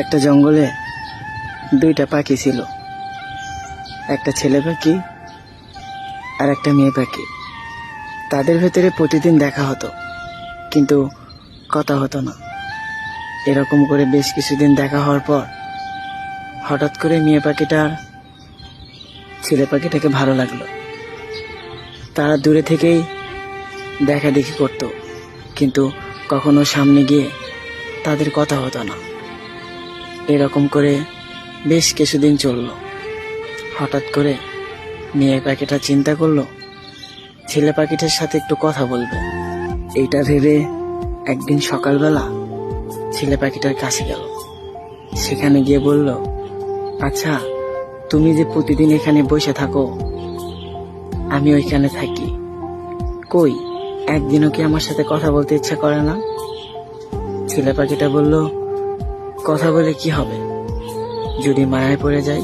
একটা জঙ্গলে দুইটা পাখি ছিল। একটা ছেলে পাখি আর একটা মেয়ে পাখি। তাদের ভেতরে প্রতিদিন দেখা হতো, কিন্তু কথা হতো না। এরকম করে বেশ কিছুদিন দেখা হওয়ার পর হঠাৎ করে মেয়ে পাখিটার ছেলে পাখিটাকে ভালো লাগল। তারা দূরে থেকেই দেখা দেখি করতো, কিন্তু কখনো সামনে গিয়ে তাদের কথা হতো না। এরকম করে বেশ কিছুদিন চলল। হঠাৎ করে মেয়ে পাখিটা চিন্তা করল, ছেলে পাখিটার সাথে একটু কথা বলবে। এইটা ভেবে একদিন সকালবেলা ছেলে পাখিটার কাছে গেল। সেখানে গিয়ে বলল আচ্ছা তুমি যে প্রতিদিন এখানে বসে থাকো, আমি ওইখানে থাকি। কই, একদিনও কি আমার সাথে কথা বলতে ইচ্ছা করে না? ছেলে পাখিটা বলল কথা বলে কি হবে? যদি মায়ায় পড়ে যাই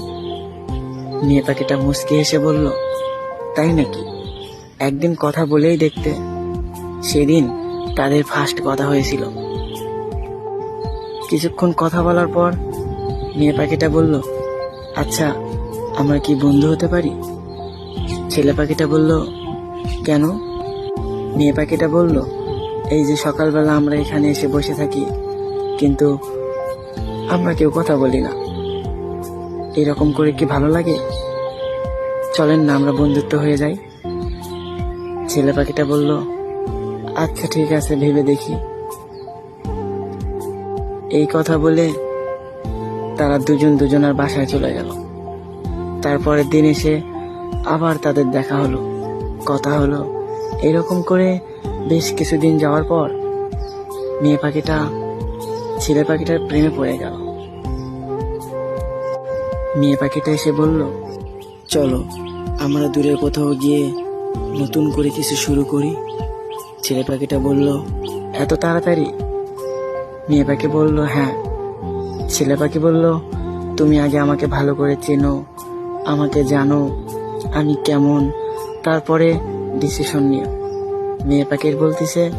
মেয়ে পাখিটা মুচকি এসে বলল, তাই নাকি? একদিন কথা বলেই দেখতে সেদিন তাদের ফার্স্ট কথা হয়েছিল। কিছুক্ষণ কথা বলার পর মেয়ে পাখিটা বলল আচ্ছা আমরা কি বন্ধু হতে পারি? ছেলে পাখিটা বলল, কেন? মেয়ে পাখিটা বলল, এই যে সকালবেলা আমরা এখানে এসে বসে থাকি, কিন্তু আমরা কেউ কথা বলি না। এরকম করে কি ভালো লাগে? চলেন না, আমরা বন্ধুত্ব হয়ে যাই। ছেলে পাখিটা বলল আচ্ছা ঠিক আছে, ভেবে দেখি। এই কথা বলে তারা দুজন দুজনের বাসায় চলে গেল। তারপরের দিন এসে আবার তাদের দেখা হলো, কথা হলো। এরকম করে বেশ কিছুদিন যাওয়ার পর মেয়ে পাখিটা ছেলে পাখিটার প্রেমে পড়ে গেল। মেয়ে পাখিটা এসে বলল, চলো, আমরা দূরে কোথাও গিয়ে নতুন করে কিছু শুরু করি। ছেলে পাখিটা বলল, এত তাড়াতাড়ি? মেয়ে পাখি বলল হ্যাঁ। ছেলে পাখি বলল, তুমি আগে আমাকে ভালো করে চেনো, আমাকে জানো, আমি কেমন, তারপরে ডিসিশন নিও। মেয়ে পাখির বলতেছে,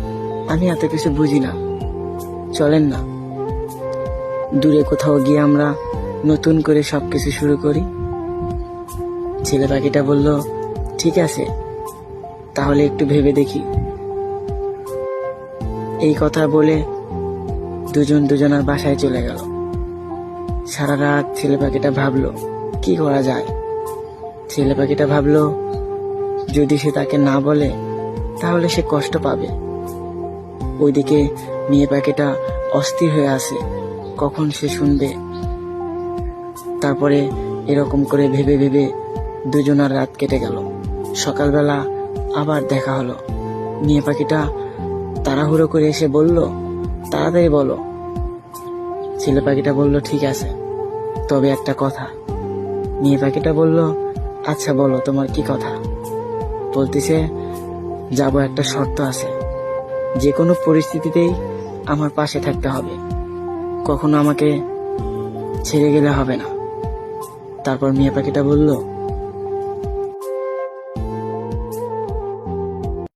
আমি এত কিছু বুঝি না, চলেন না। দূরে কোথাও গিয়ে আমরা নতুন করে সব কিছু শুরু করি। ছেলে পাখিটা বলল, ঠিক আছে, তাহলে একটু ভেবে দেখি। এই কথা বলে দুজন দুজনের বাসায় চলে গেল। সারা রাত ছেলে পাখিটা ভাবলো, কি করা যায়? ছেলে পাখিটা ভাবলো, যদি সে তাকে না বলে, তাহলে সে কষ্ট পাবে। ওইদিকে মেয়ে পাখিটা অস্থির হয়ে আছে। কখন সে শুনবে? তারপরে এরকম করে ভেবে ভেবে দুজনার রাত কেটে গেল। সকালবেলা আবার দেখা হলো। মেয়ে পাখিটা তাড়াহুড়ো করে এসে বলল, তাড়াতাড়ি বলো। ছেলে পাখিটা বলল, ঠিক আছে, তবে একটা কথা। মেয়ে পাখিটা বলল আচ্ছা বলো, তোমার কি কথা? বলতেছে, যাব একটা শর্ত আছে। যে কোনো পরিস্থিতিতেই আমার পাশে থাকতে হবে। কখনো আমাকে ছেড়ে গেলে হবে না। তারপর মিয়া পাখিটা বলল